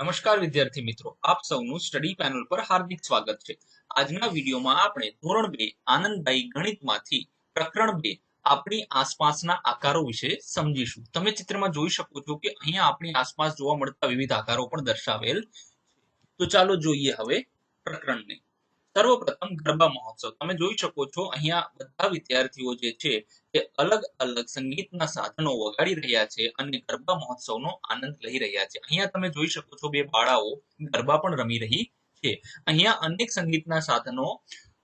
નમસ્કાર વિદ્યાર્થી મિત્રો, આપ સૌનું સ્ટડી પેનલ પર હાર્દિક સ્વાગત છે. આજના વિડીયોમાં આપણે ધોરણ બે આનંદદાયી ગણિતમાંથી પ્રકરણ બે, આપણી આસપાસના આકારો વિશે સમજીશું. તમે ચિત્રમાં જોઈ શકો છો કે અહીંયા આપણી આસપાસ જોવા મળતા વિવિધ આકારો પણ દર્શાવેલ. તો ચાલો જોઈએ હવે પ્રકરણને. સર્વપ્રથમ ગરબા મહોત્સવ. તમે જોઈ શકો છો, અહીંયા બધા વિદ્યાર્થીઓ જે છે તે અલગ અલગ સંગીતના સાધનો વગાડી રહ્યા છે અને ગરબા મહોત્સવનો આનંદ લઈ રહ્યા છે. અહીંયા તમે જોઈ શકો છો બે બાળાઓ ગરબા પણ રમી રહી છે. અહીંયા અનેક સંગીતના સાધનો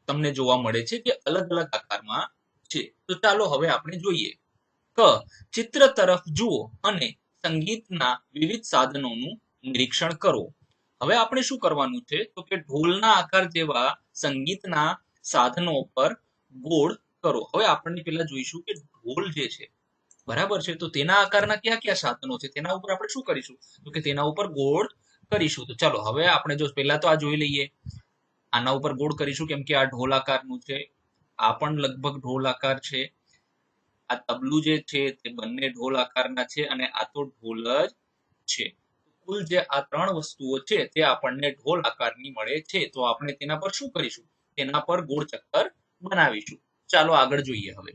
તમને જોવા મળે છે જે અલગ અલગ આકારમાં છે. તો ચાલો હવે આપણે જોઈએ. ક. ચિત્ર તરફ જુઓ અને સંગીતના વિવિધ સાધનોનું નિરીક્ષણ કરો. હવે આપણે શું કરવાનું છે? તો કે ઢોલના આકાર જેવા સંગીતના સાધનો પર ગોળ કરો. હવે આપણને પેલા જોઈશું કે ઢોલ જે છે, બરાબર છે? તો તેના આકારના કયા કયા સાધનો છે? તેના ઉપર આપણે શું કરીશું? તો કે તેના ઉપર ગોળ કરીશું. તો ચાલો, હવે આપણે જો પહેલા તો આ જોઈ લઈએ. આના ઉપર ગોળ કરીશું, કેમ કે આ ઢોલ આકારનું છે. આ પણ લગભગ ઢોલ આકાર છે. આ તબલું જે છે, તે બંને ઢોલ આકારના છે અને આ તો ઢોલ જ છે. કુલ જે આ ત્રણ વસ્તુઓ છે તે આપણને ઢોલ આકારની મળે છે. તો આપણે તેના પર શું કરીશું? તેના પર ગોળ ચક્કર બનાવીશું. ચાલો આગળ જોઈએ હવે.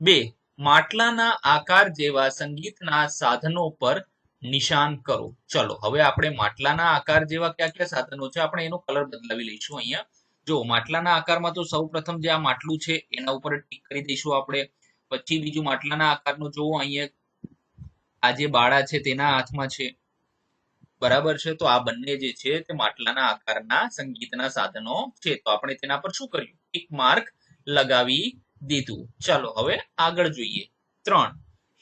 બે, માટલાના આકાર જેવા સંગીતના સાધનો પર નિશાન કરો. ચલો, હવે આપણે માટલાના આકાર જેવા કયા કયા સાધનો છે? આપણે એનો કલર બદલાવી લઈશું અહીંયા. જો, માટલાના આકારમાં તો સૌ પ્રથમ જે આ માટલું છે, એના ઉપર ટીક કરી દઈશું આપણે. પછી બીજું માટલાના આકારનું જોવો, અહીંયા આ જે બાળા છે તેના હાથમાં છે. બરાબર છે? તો આ બંને જે છે તે માટલાના આકારના સંગીતના સાધનો છે. તો આપણે તેના પર શું કર્યું? એક માર્ક લગાવી દીધું. ચાલો હવે આગળ જોઈએ. ત્રણ.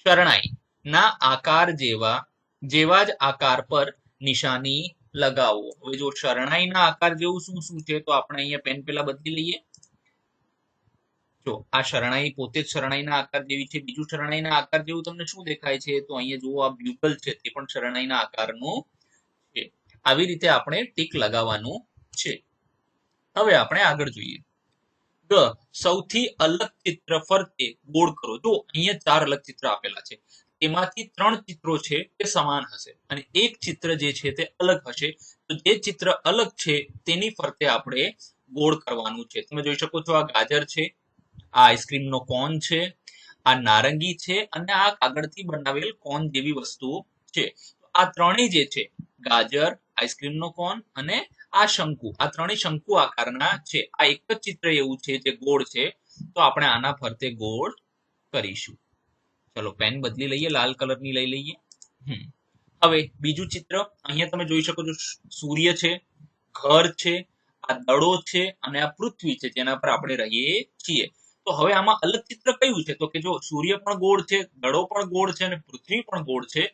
શરણાઈ ના આકાર જેવા જેવા જ આકાર પર નિશાની લગાવો. હવે જો શરણાઈના આકાર જેવું શું શું છે તો આપણે અહીંયા પેન પેલા બદલી લઈએ. જો આ શરણાઈ પોતે જ શરણાઈના આકાર જેવી છે, બીજું શરણાઈના આકાર જેવું તમને શું દેખાય છે? તો અહીંયા જુઓ, આ બ્યુગલ છે, તે પણ શરણાઈના આકારનું છે. આવી રીતે આપણે ટીક લગાવવાનું છે. હવે આપણે આગળ જોઈએ. સૌથી અલગ ચિત્ર ફરતે ગોળ કરો. જો અહીંયા ચાર અલગ ચિત્ર આપેલા છે. તેમાંથી ત્રણ ચિત્રો છે, તે સમાન હશે. અને એક ચિત્ર જે છે, તે અલગ હશે. તો જે ચિત્ર અલગ છે, તેની ફરતે આપણે ગોળ કરવાનું છે. તમે જોઈ શકો છો, આ ગાજર છે આ આઈસ્ક્રીમનો કોન છે, આ નારંગી છે અને આ કાગળથી બનાવેલ કોન જેવી વસ્તુઓ છે. આ ત્રણેય જે છે, ગાજર આઈસ્ક્રીમનો કોન અને આ શંકુ, આ ત્રણેય શંકુ આકારના છે. આ એક જ ચિત્ર એવું છે જે ગોળ છે. તો આપણે આના ફરતે ગોળ કરીશું. ચલો, પેન બદલી લઈએ, લાલ કલરની લઈ લઈએ. હમ. હવે બીજું ચિત્ર, અહીંયા તમે જોઈ શકો છો, સૂર્ય છે, ઘર છે, આ દડો છે અને આ પૃથ્વી છે, જેના પર આપણે રહીએ છીએ. તો હવે આમાં અલગ ચિત્ર કયું છે? તો કે જો સૂર્ય પણ ગોળ છે દડો પણ ગોળ છે અને પૃથ્વી પણ ગોળ છે,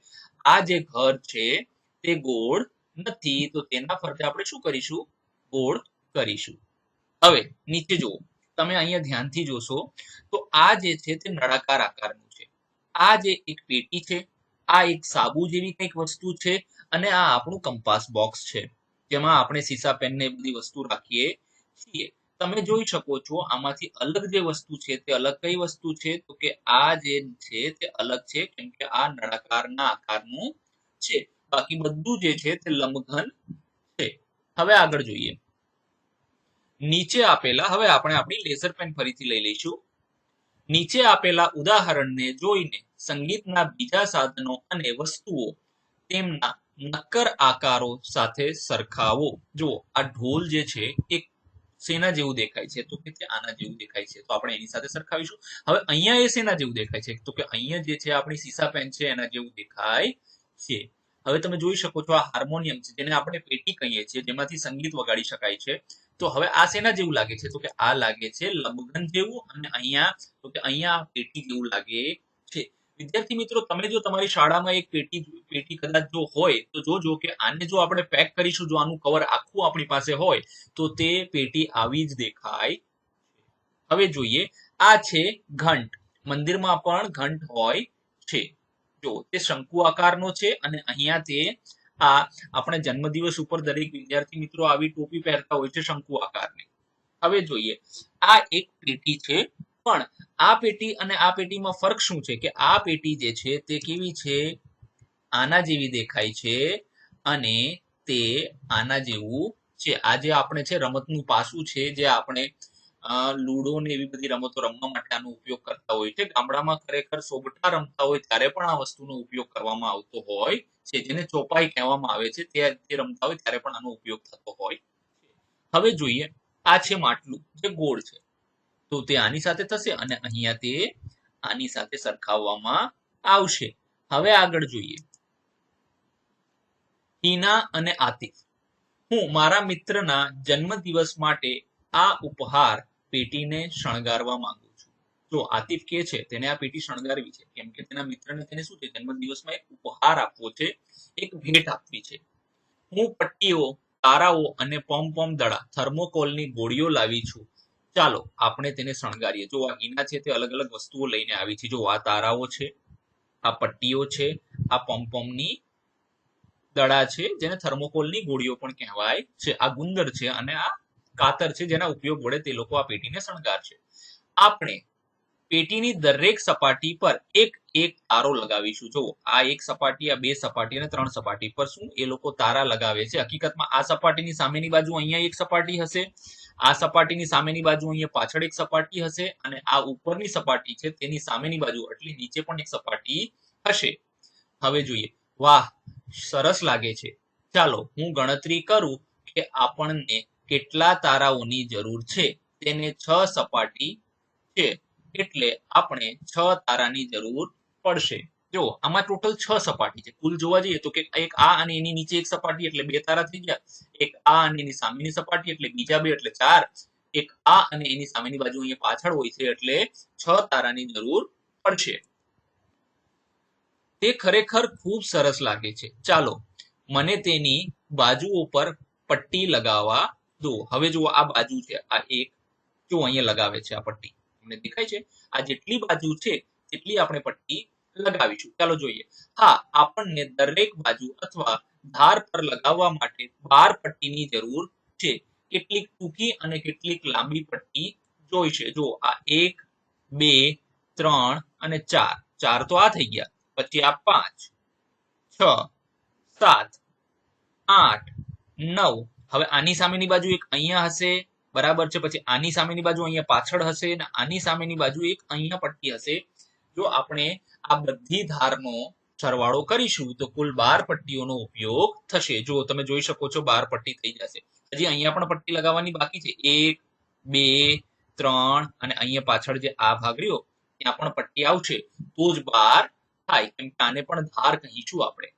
આ જે ઘર છે તે ગોળ નથી. તો તેના ફરતે આપણે શું કરીશું? ગોળ કરીશું. હવે નીચે જુઓ. તમે અહીંયા ધ્યાનથી જોશો. તો આ જે છે તે નળાકાર આકારનું છે. આ જે એક પેટી છે, આ એક સાબુ જેવી કંઈક વસ્તુ છે અને આ આપણું કંપાસ બોક્સ છે. જેમાં આપણે સીસા પેન ને બધી વસ્તુ રાખીએ છીએ. તમે જોઈ શકો છો, આમાંથી અલગ જે વસ્તુ છે તે અલગ કઈ વસ્તુ છે? તો કે આ જે છે તે અલગ છે, કેમ કે આ નળાકારના આકારનું છે. બાકી બધું જે છે તે લંબઘન છે. હવે આગળ જોઈએ. નીચે આપેલા, હવે આપણે આપણી લેસર પેન ફરીથી લઈ લઈશું. નીચે આપેલા ઉદાહરણને જોઈને સંગીતના બીજા સાધનો અને વસ્તુઓ તેમના નક્કર આકારો સાથે સરખાવો. જો આ ઢોલ જે છે એ શેના જેવું દેખાય છે, તો કે તે આના જેવું દેખાય છે. તો આપણે એની સાથે સરખાવીશું. હવે અહીંયા એ સેના જેવું દેખાય છે. તો કે અહીંયા જે છે આપણી સીસા પેન છે, એના જેવું દેખાય છે. હવે તમે જોઈ શકો છો આ હાર્મોનિયમ છે, જેને આપણે પેટી કહીએ છીએ, જેમાંથી સંગીત વગાડી શકાય છે. તો હવે આ શેના જેવું લાગે છે. તો કે આ લાગે છે લગ્ન જેવું અને અહીંયા, તો કે અહીંયા પેટી જેવું લાગે છે. વિદ્યાર્થી મિત્રો, તમે જો તમારી શાળામાં એક પેટી પેટી કદાચ જો હોય, તો જોજો કે આને જો આપણે પેક કરીશું, જો આનું કવર આખું આપણી પાસે હોય, તો તે પેટી આવી જ દેખાય. હવે જોઈએ, આ છે ઘંટ. મંદિરમાં પણ ઘંટ હોય છે. જો, તે શંકુ આકારનો છે અને અહીંયા તે આ આપણે જન્મદિવસ ઉપર દરેક વિદ્યાર્થી મિત્રો આવી ટોપી પહેરતા હોય છે શંકુ આકારની. હવે જોઈએ, આ એક પેટી છે પણ આ પેટી અને આ પેટીમાં ફરક શું છે કે આ પેટી જે છે તે કેવી છે? આના જેવી દેખાય છે અને તે આના જેવું છે. આ જે આપણે છે રમતનું પાસું છે જે આપણે લૂડો ને એવી બધી રમતો રમવા માટે આનો ઉપયોગ કરતા હોય છે. ગામડામાં ખરેખર સોબટા રમતા હોય ત્યારે પણ આ વસ્તુનો ઉપયોગ કરવામાં આવતો હોય છે. જેને ચોપાઈ કહેવામાં આવે છે તે રમતા હોય ત્યારે પણ આનો ઉપયોગ થતો હોય હવે જોઈએ, આ છે માટલું જે ગોળ છે. તો તે આની સાથે થશે અને અહીંયા તે આની સાથે સરખાવવામાં આવશે. હવે આગળ જોઈએ. હિના અને આતિફ. હું મારા મિત્રના જન્મદિવસ માટે આ ઉપહાર પેટીને શણગારવા માંગુ છું. જો આતિફ કે છે, તેને આ પેટી શણગારવી છે. કેમ કે તેના મિત્રને તેને શું છે? જન્મદિવસમાં એક ઉપહાર આપવો છે, એક ભેટ આપવી છે. હું પટ્ટીઓ, તારાઓ અને પોમ પોમ દડા, થર્મોકોલની ગોળીઓ લાવી છું. ચાલો આપણે તેને શણગારીએ. જો આ ગીના છે તે અલગ અલગ વસ્તુઓ લઈને આવી છે. જો આ તારાઓ છે, આ પટ્ટીઓ છે, આ પોમપોમની દડા છે, જેને થર્મોકોલની ગોળીઓ પણ કહેવાય છે. આ ગુંદર છે અને આ કાતર છે જેના ઉપયોગ વડે તે લોકો આ પેટીને શણગારશે. આપણે પેટીની દરેક સપાટી પર એક એક તારો લગાવીશું. જો આ એક સપાટી, આ બે સપાટી અને ત્રણ સપાટી. પર શું એ લોકો તારા લગાવે છે? હકીકતમાં આ સપાટીની સામેની બાજુ અહીંયા એક સપાટી હશે, આ સપાટીની સામેની બાજુ અહીંયા પાછળ એક સપાટી હશે અને આ ઉપરની સપાટી છે તેની સામેની બાજુ એટલે નીચે પણ એક સપાટી હશે. હવે જોઈએ. વાહ, સરસ લાગે છે. ચાલો, હું ગણતરી કરું કે આપણને કેટલા તારાઓની જરૂર છે. તેને છ સપાટી છે. એટલે આપણે છ તારાની જરૂર પડશે. જો, આમાં ટોટલ છ સપાટી છે. કુલ જોવા જઈએ તો કે એક આ અને એની નીચે એક સપાટી એટલે બે તારા થઈ ગયા. એક આ અને એની સામેની સપાટી એટલે બીજા બે એટલે ચાર. એક આ અને એની સામેની બાજુ અહીંયા પાછળ હોય છે એટલે છ તારાની જરૂર પડશે. તે ખરેખર ખૂબ સરસ લાગે છે. ચાલો, મને તેની બાજુઓ પર પટ્ટી લગાવવા દો. હવે જુઓ આ બાજુ છે, આ એક, જો અહીંયા લગાવે છે આ પટ્ટી. તમને દેખાય છે. આ જેટલી બાજુ છે, તેટલી આપણે પટ્ટી લગાવીશું. ચાલો જોઈએ. હા, આપણને દરેક બાજુ અથવા ધાર પર લગાવવા માટે બાર પટ્ટીની જરૂર છે. કેટલીક ટૂંકી અને કેટલીક લાંબી પટ્ટી જોઈશે જો આ એક, બે, ત્રણ અને ચાર. ચાર તો આ થઈ ગયા. પછી આ પાંચ, છ, સાત, આઠ, નવ. હવે આની સામેની બાજુ એક અહીંયા હશે. બરાબર છે. પછી આની સામેની બાજુ અહીંયા પાછળ હશે અને આની સામેની બાજુ એક અહીંયા પટ્ટી હશે. જો આપણે આ બધી ધારનો સરવાળો કરીશું, તો કુલ બાર પટ્ટીઓનો ઉપયોગ થશે. જો તમે જોઈ શકો છો, બાર પટ્ટી થઈ જશે. હજી અહીંયા પણ પટ્ટી લગાવવાની બાકી છે. એક, બે, ત્રણ અને અહીંયા પાછળ જે આ ભાગ રહ્યો, ત્યાં પણ પટ્ટી આવશે. તો જ બાર થાય. કેમ કે આને પણ ધાર કહીશું આપણે.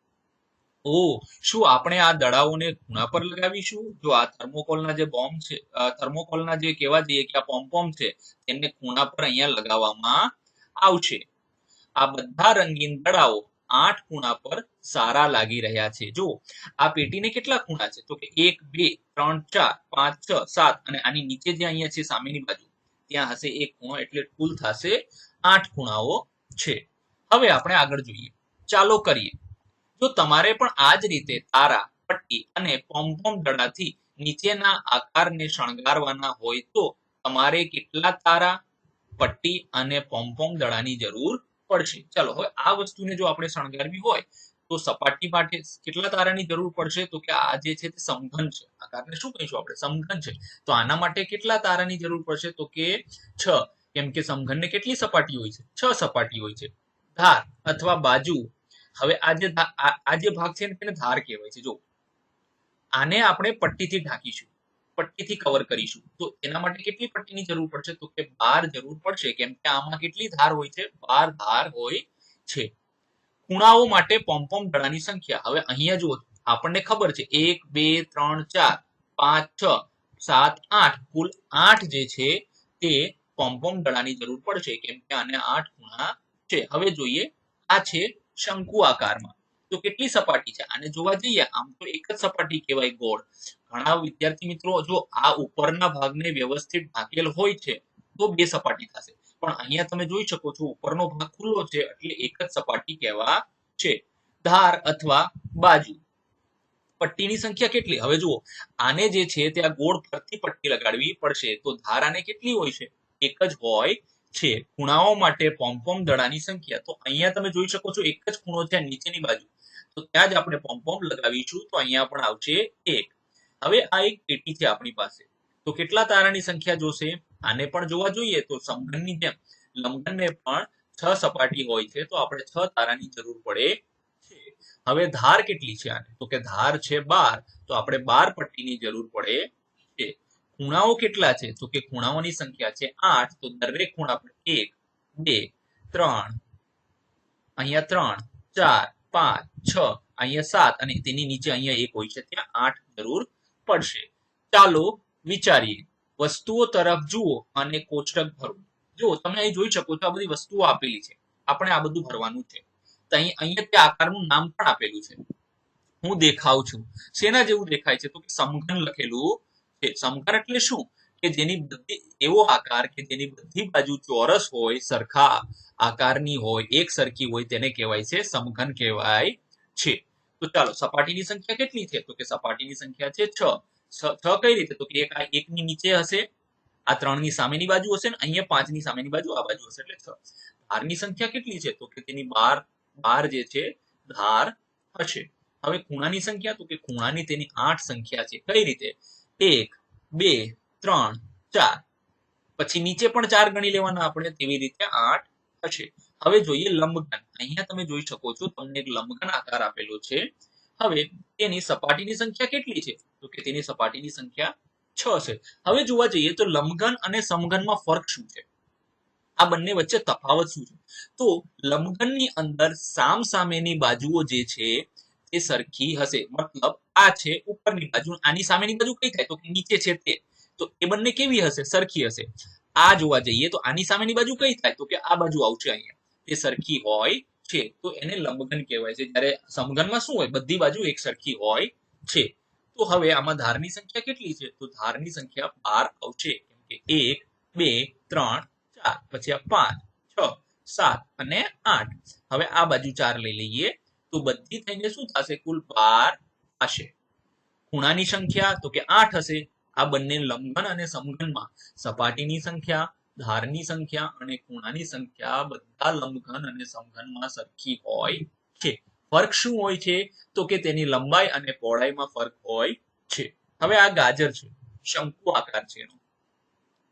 ઓ શું આપણે આ દડાઓને ખૂણા પર લગાવીશું? જો આ થર્મોકોલના જે બોમ્બ છે થર્મોકોલના જે કહેવા જઈએ કે આ પોમ્પોમ છે, તેમને ખૂણા પર અહીંયા લગાવવામાં આવશે. આ બધા રંગીન દડાઓ આઠ ખૂણા પર સારા લાગી રહ્યા છે. જો આ પેટીને કેટલા ખૂણા છે? તો કે એક, બે, ત્રણ, ચાર, પાંચ, છ, સાત અને આની નીચે જે અહીંયા છે સામેની બાજુ, ત્યાં હશે એક ખૂણો, એટલે કુલ થશે આઠ ખૂણાઓ છે. હવે આપણે આગળ જોઈએ. ચાલો કરીએ. જો તમારે પણ આ જ રીતે તારા પટ્ટી અને પોમ્પોમ દડાથી નીચેના આકારને શણગારવાના હોય તો તમારે કેટલા તારા પટ્ટી અને પોમ્પોમ દડાની જરૂર પડશે? ચાલો, હવે આ વસ્તુને જો આપણે શણગારવી હોય તો સપાટી માટે કેટલા તારાની જરૂર પડશે? તો કે આ જે છે તે સમઘન છે. આકારને શું કહીશું આપણે? સમઘન છે. તો આના માટે કેટલા તારાની જરૂર પડશે? તો કે છ. કેમ કે સમઘનને કેટલી સપાટી હોય છે? છ સપાટી હોય છે. ધાર અથવા બાજુ હવે આ જે ભાગ છે એને ધાર કહેવાય છે. જો, આને આપણે પટ્ટીથી ઢાંકીશું, પટ્ટીથી કવર કરીશું. તો એના માટે કેટલી પટ્ટીની જરૂર પડશે? તો કે બાર જરૂર પડશે, કેમ કે આમાં કેટલી ધાર હોય છે? બાર ધાર હોય છે. ખૂણાઓ માટે પોમ્પોમ દડાની સંખ્યા. હવે અહીંયા જુઓ, આપણને ખબર છે, એક, બે, ત્રણ, ચાર, પાંચ, છ, સાત, આઠ. કુલ આઠ જે છે, તે પોમ્પોમ દડાની જરૂર પડશે, કેમ કે આને આઠ ખૂણા છે. હવે જોઈએ, આ છે શંકુ આકારમાં. તો કેટલી સપાટી છે? આને જોવા જઈએ, આમ તો એક જ સપાટી કહેવાય ગોળ. ઘણા વિદ્યાર્થી મિત્રો, જો આ ઉપરના ભાગને વ્યવસ્થિત ઢાંકેલ હોય છે, તો બે સપાટી થશે. પણ અહીંયા તમે જોઈ શકો છો, ઉપરનો ભાગ ખુલ્લો છે, એટલે એક જ સપાટી કહેવા છે. ધાર અથવા બાજુ. પટ્ટીની સંખ્યા કેટલી? હવે જુઓ, આને જે છે, તે આ ગોળ ફરતી પટ્ટી લગાડવી પડશે. તો ધાર આને કેટલી હોય છે? એક જ હોય. છે, ખૂણાઓ માટે પોમ્પોમ દડાની સંખ્યા. તો અહીંયા તમે જોઈ શકો છો એક જ ખૂણો છે નીચેની બાજુ. તો ત્યાં જ આપણે પોમ પોમ લગાવીશું, તો અહીંયા પણ આવશે એક. હવે આ એક પેટી છે આપણી પાસે. તો કેટલા તારાની સંખ્યા જોશે? આને પણ જોવા જોઈએ તો સમઘનની જેમ. લંબઘનને પણ છ સપાટી હોય છે, તો આપણે છ તારાની જરૂર પડે છે. હવે ધાર કેટલી છે આને? તો કે ધાર છે બાર, તો આપણે બાર પટ્ટીની જરૂર પડે છે. ખૂણાઓ કેટલા છે? તો કે ખૂણાઓની સંખ્યા છે આઠ, તો દરેક ખૂણા પર એક, બે, ત્રણ, અહીંયા ત્રણ, ચાર, પાંચ, છ, અહીંયા સાત અને તેની નીચે અહીંયા એક હોય છે. ત્યાં આઠ જરૂર પડશે. ચાલો વિચારીએ. વસ્તુઓ તરફ જુઓ અને કોષ્ટક ભરો. જો તમે અહીં જોઈ શકો છો આ બધી વસ્તુઓ આપેલી છે. આપણે આ બધું ભરવાનું છે. અહીં અહીંયા તે આકારનું નામ પણ આપેલું છે. હું દેખાવ છું. શેના જેવું દેખાય છે? તો કે સમઘન લખેલું છે. સમઘન એટલે શું? કે જેની બધી, એવો આકાર કે જેની બધી બાજુ ચોરસ હોય, સરખા આકારની હોય, એક સરખી હોય તેને કહેવાય છે, સમઘન કહેવાય છે. તો ચાલો, સપાટીની સંખ્યા કેટલી છે? તો કે સપાટીની સંખ્યા છ. છ છ કઈ રીતે? તો કે એક આ એકની નીચે હશે, આ ત્રણની સામેની બાજુ હશે ને અહીંયા પાંચની સામેની બાજુ, આ બાજુ હશે એટલે છ. ધારની સંખ્યા કેટલી છે? તો કે તેની બાર બાર જે છે, ધાર હશે. હવે ખૂણાની સંખ્યા, તો કે ખૂણાની તેની આઠ સંખ્યા છે. કઈ રીતે? એક, બે, ત્રણ, ચાર. પછી નીચે પણ ચાર ગણી લેવાના આપણે, તેવી રીતે આઠ થશે. હવે જોઈએ લંબઘન. અહીંયા તમે જોઈ શકો છો, તમને એક લંબઘન આકાર આપેલો છે. હવે તેની સપાટીની સંખ્યા કેટલી છે? તો કે તેની સપાટીની સંખ્યા છ છે. હવે જોવા જઈએ તો લંબઘન અને સમઘનમાં ફરક શું છે? આ બંને વચ્ચે તફાવત શું છે? તો લંબઘનની અંદર સામ સામેની બાજુઓ જે છે તે સરખી હશે. મતલબ આ છે ઉપરની બાજુ આની સામેની બાજુ કઈ થાય? તો કે નીચે છે તે. તો એ બંને કેવી હશે? સરખી હશે. આ જોવા જઈએ તો આની સામેની બાજુ કઈ થાય? તો કે આ બાજુ આવશે અહીંયા. તે સરખી હોય છે. તો એને લંબઘન કહેવાય છે. જ્યારે સમઘનમાં શું હોય? બધી બાજુ એક સરખી હોય છે. તો હવે આમાં ધારની સંખ્યા કેટલી છે? તો ધારની સંખ્યા બાર આવશે. કેમ કે એક, બે, ત્રણ, ચાર. પછી આ પાંચ, છ, સાત અને આઠ. હવે આ બાજુ ચાર લઈ લઈએ. તો બધી થઈને શું થશે? કુલ બાર થશે ખૂણાની સંખ્યા તો કે આઠ હશે. આ બંને લંબન અને સમઘનમાં. સપાટીની સંખ્યા, ધારની સંખ્યા અને ખૂણાની સંખ્યા બધા લંબઘન અને સમઘનમાં સરખી હોય છે. ફર્ક શું હોય છે? તો કે તેની લંબાઈ અને પહોળાઈમાં ફરક હોય છે. હવે આ ગાજર છે. શંકુ આકાર છે એનો.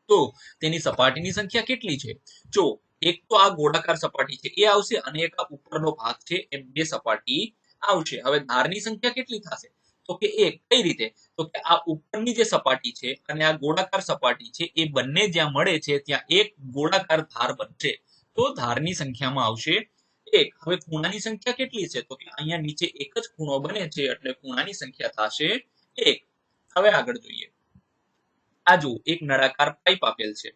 તો તેની સપાટીની સંખ્યા કેટલી છે? જો એક તો આ ગોળાકાર સપાટી છે, એ આવશે અને એક આ ઉપરનો ભાગ છે, એમ બે સપાટી આવશે. હવે ધારની સંખ્યા કેટલી થશે? તો કે એક. કઈ રીતે? તો કે આ ઉપરની જે સપાટી છે અને આ ગોળાકાર સપાટી છે, એ બંને જ્યાં મળે છે, ત્યાં એક ગોળાકાર ધાર બનશે. તો ધારની સંખ્યામાં આવશે એક. હવે ખૂણાની સંખ્યા કેટલી છે? તો કે અહીંયા નીચે એક જ ખૂણો બને છે, એટલે ખૂણાની સંખ્યા થશે એક. હવે આગળ જોઈએ. આ જુઓ, એક નળાકાર પાઇપ આપેલ છે.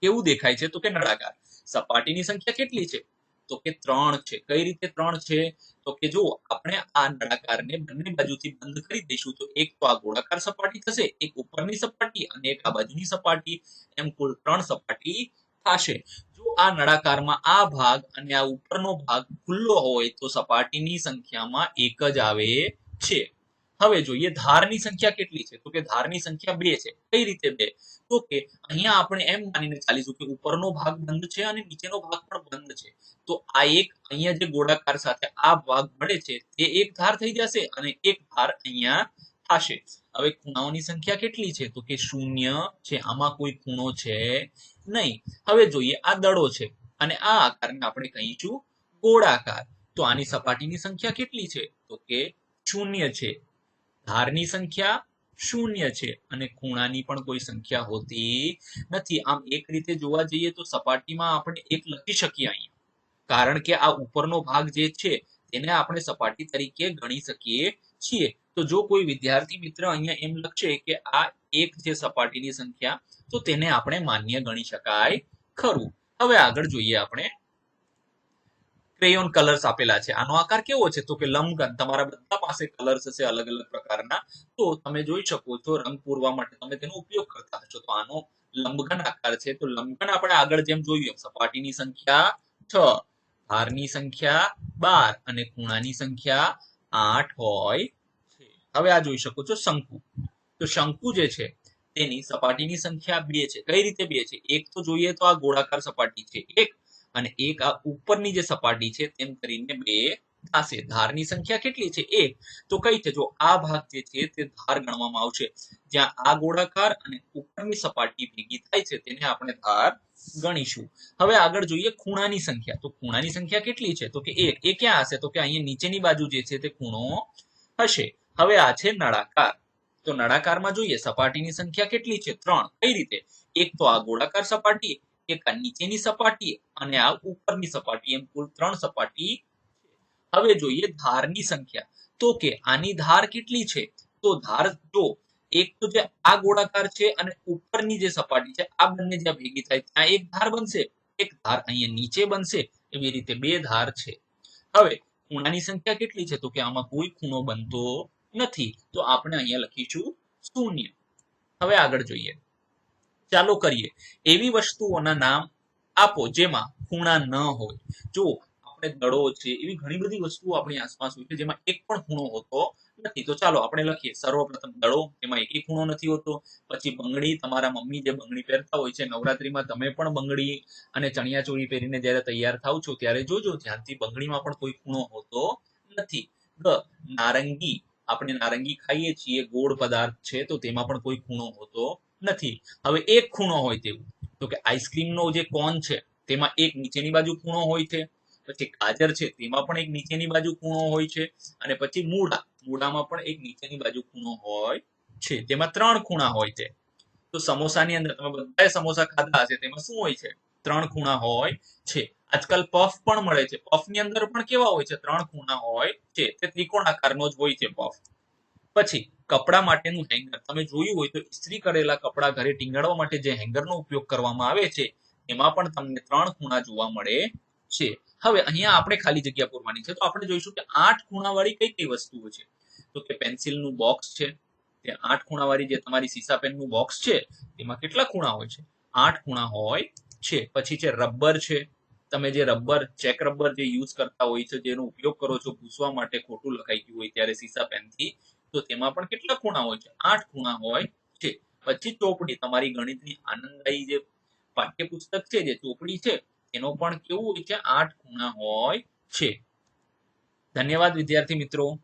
કેવું દેખાય છે? તો કે નળાકાર. સપાટીની સંખ્યા કેટલી છે? તો કે ત્રણ છે. કઈ રીતે ત્રણ છે? તો કે જો આપણે આ નળાકારને બંને બાજુથી બંધ કરી દઈશું, તો એક તો આ ગોળાકાર સપાટી થશે, એક ઉપરની સપાટી અને એક આ બાજુની સપાટી. એમ કુલ ત્રણ સપાટી થશે. જો આ નળાકારમાં આ ભાગ અને આ ઉપરનો ભાગ ખુલ્લો હોય, તો સપાટીની સંખ્યામાં એક જ આવે છે. હવે જોઈએ ધારની સંખ્યા કેટલી છે? તો કે ધારની સંખ્યા બે છે. કઈ રીતે બે? તો કે અહીંયા આપણે એમ માનીને ચાલીશું કે ઉપરનો ભાગ બંધ છે અને નીચેનો ભાગ પણ બંધ છે. તો આ એક અહીંયા જે ગોળાકાર સાથે આ ભાગ મળે છે, તે એક ધાર થઈ જશે અને એક ધાર અહીંયા થશે. હવે ખૂણાઓની સંખ્યા કેટલી છે? તો કે શૂન્ય છે. આમાં કોઈ ખૂણો છે નહીં. હવે જોઈએ આ દડો છે અને આ આકારને આપણે કહીશું ગોળાકાર. તો આની સપાટીની સંખ્યા કેટલી છે? તો કે શૂન્ય છે. ધારની સંખ્યા શૂન્ય છે અને ખૂણાની પણ કોઈ સંખ્યા હોતી નથી. આમ એક રીતે જોવા જઈએ તો સપાટીમાં આપણે એક લખી શકીએ અહીંયા. કારણ કે આ ઉપરનો ભાગ જે છે, તેને આપણે સપાટી તરીકે ગણી શકીએ છીએ. તો જો કોઈ વિદ્યાર્થી મિત્ર અહીંયા એમ લખશે કે આ એક છે સપાટીની સંખ્યા, તો તેને આપણે માન્ય ગણી શકાય ખરું. હવે આગળ જોઈએ આપણે ક્રેયોન કલર્સ આપેલા છે. આનો આકાર કેવો છે? તો કે લંબઘન. તમારા બધા પાસે કલર્સ હશે અલગ અલગ પ્રકારના. તો તમે જોઈ શકો છો રંગ પૂરવા માટે તમે તેનો ઉપયોગ કરતા હશો. તો આનો લંબઘન આકાર છે. તો લંબઘન આપણે આગળ જેમ જોયું, સપાટીની સંખ્યા છ, ભારની સંખ્યા બાર અને ખૂણાની સંખ્યા આઠ હોય છે. હવે આ જોઈ શકો છો શંકુ. તો શંકુ જે છે, તેની સપાટીની સંખ્યા બે છે. કઈ રીતે બે છે? એક તો જોઈએ તો આ ગોળાકાર સપાટી છે. એક અને એક આ ઉપરની જે સપાટી છે, તેમ કરીને બે થશે ધારની સંખ્યા કેટલી છે? એક. તો કઈ છે? જો આ ભાગ જે છે, તે ધાર ગણવામાં આવશે. જ્યાં આ ગોળાકાર અને ઉપરની સપાટી ભેગી થાય છે, તેને આપણે ધાર ગણીશું. હવે આગળ જોઈએ ખૂણાની સંખ્યા. તો ખૂણાની સંખ્યા કેટલી છે? તો કે એક. એ ક્યાં હશે? તો કે અહીંયા નીચેની બાજુ જે છે, તે ખૂણો હશે. હવે આ છે નળાકાર. તો નળાકારમાં જોઈએ, સપાટીની સંખ્યા કેટલી છે? ત્રણ. કઈ રીતે? એક તો આ ગોળાકાર સપાટી એક આ નીચેની સપાટી અને આ ઉપરની સપાટી એમ કુલ ત્રણ સપાટી હવે જોઈએ ધારની સંખ્યા. તો કે આની ધાર કેટલી છે? તો ધાર જો એક તો જે આ ગોળાકાર છે અને ઉપરની જે સપાટી છે, આ બંને જ્યાં ભેગી થાય ત્યાં એક ધાર બનશે, એક ધાર અહીંયા નીચે બનશે, એવી રીતે બે ધાર છે. હવે ખૂણાની સંખ્યા કેટલી છે? તો કે આમાં કોઈ ખૂણો બનતો નથી. તો આપણે અહીંયા લખીશું શૂન્ય. હવે આગળ જોઈએ. ચાલો કરીએ. એવી વસ્તુઓના નામ આપો જેમાં ખૂણા ન હોય. જો આપણે દડો છે, એવી ઘણી બધી વસ્તુઓ આપણી આસપાસ હોય છે, જેમાં એક પણ ખૂણો હોતો નથી. તો ચાલો, આપણે લખીએ. સર્વપ્રથમ દડો, એમાં એક ખૂણો નથી હોતો. પછી બંગડી, તમારા મમ્મી જે બંગડી પહેરતા હોય છે, નવરાત્રીમાં તમે પણ બંગડી અને ચણિયા ચોળી પહેરીને જ્યારે તૈયાર થાવ છો, ત્યારે જોજો, ધ્યાનથી બંગડીમાં પણ કોઈ ખૂણો હોતો નથી. ગ, નારંગી, આપણે નારંગી ખાઈએ છીએ, ગોળ પદાર્થ છે, તો તેમાં પણ કોઈ ખૂણો હોતો નથી. હવે એક ખૂણો હોય તેવું. તો કે આઈસ્ક્રીમનો જે કોન છે, તેમાં એક નીચેની બાજુ ખૂણો હોય છે, પછી ગાજર છે, તેમાં પણ એક નીચેની બાજુ ખૂણો હોય છે, અને પછી મૂળા. મૂળામાં પણ એક નીચેની બાજુ ખૂણો હોય છે. તેમાં ત્રણ ખૂણા હોય છે. તો સમોસાની અંદર તમે બધાએ સમોસા ખાધા હશે, તેમાં શું હોય છે? ત્રણ ખૂણા હોય છે. આજકાલ પફ પણ મળે છે. પફની અંદર પણ કેવા હોય છે? ત્રણ ખૂણા હોય છે. તે ત્રિકોણ આકારનો જ હોય છે પફ. પછી કપડા માટેનું હેંગર તમે જોયું હોય તો ઇસ્ત્રી કરેલા કપડા ઘરે ટીંગાડવા માટે જે હેંગરનો ઉપયોગ કરવામાં આવે છે, એમાં પણ તમને ત્રણ ખૂણા જોવા મળે છે. હવે અહીંયા આપણે ખાલી જગ્યા પૂરવાની છે. તો આપણે જોઈશું કે આઠ ખૂણાવાળી કઈ કઈ વસ્તુઓ છે. તો કે પેન્સિલનું બોક્સ છે. તે આઠ ખૂણાવાળી જે તમારી સીસા પેનનું બોક્સ છે તેમાં કેટલા ખૂણા હોય છે? આઠ ખૂણા હોય છે. પછી છે રબર છે. તમે જે રબર ચેક રબર જે યુઝ કરતા હોય છે, જેનો ઉપયોગ કરો છો, ભૂસવા માટે ખોટું લખાઈ ગયું હોય ત્યારે સીસા પેનથી તો તેમાં પણ કેટલા ખૂણા હોય છે? આઠ ખૂણા હોય છે. પછી ચોપડી, તમારી ગણિતની આનંદદાયી જે પાઠ્યપુસ્તક છે, જે ચોપડી છે, એનો પણ કેવું હોય છે? આઠ ખૂણા હોય છે. ધન્યવાદ વિદ્યાર્થી મિત્રો.